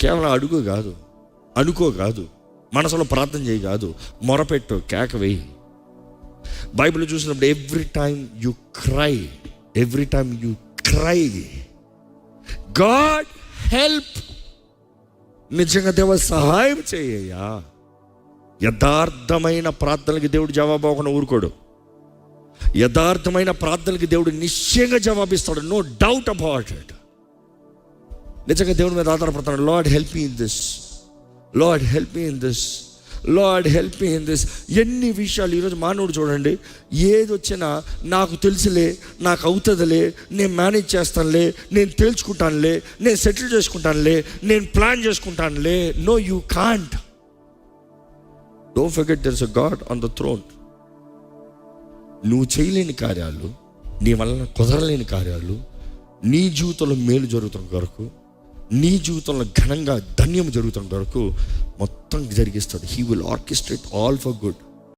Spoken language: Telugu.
కేవలం అడుగు కాదు అనుకో కాదు మనసులో ప్రార్థన చేయి కాదు మొరపెట్టు కేక వేయి. బైబిల్ చూసినప్పుడు every time you cry every time you cry God help నిజంగా దేవ సహాయం చేయ్యా యథార్థమైన ప్రార్థనలకి దేవుడు జవాబు అవ్వకుండా ఊరుకోడు. యథార్థమైన ప్రార్థనలకి దేవుడు నిశ్చయంగా జవాబిస్తాడు నో డౌట్ అబౌట్ ఇట్ నిజంగా దేవుడి మీద ఆధారపడతాడు. Lord help in this Lord help me in this Lord help me in this ఎన్ని విషయాలు ఈరోజు మానవుడు చూడండి. ఏది వచ్చినా నాకు తెలుసులే నాకు అవుతుందిలే నేను మేనేజ్ చేస్తానులే నేను తేల్చుకుంటానులే నేను సెటిల్ చేసుకుంటానులే నేను plan చేసుకుంటానులే. No you can't don't forget there's a God on the throne నువ్వు చేయలేని కార్యాలు నీ వలన కుదరలేని కార్యాలు నీ జీవితంలో మేలు జరుగుతున్న కొరకు నీ జీవితంలో ఘనంగా ధన్యం జరుగుతున్న వరకు మొత్తం జరిగిస్తాడు he will orchestrate all for good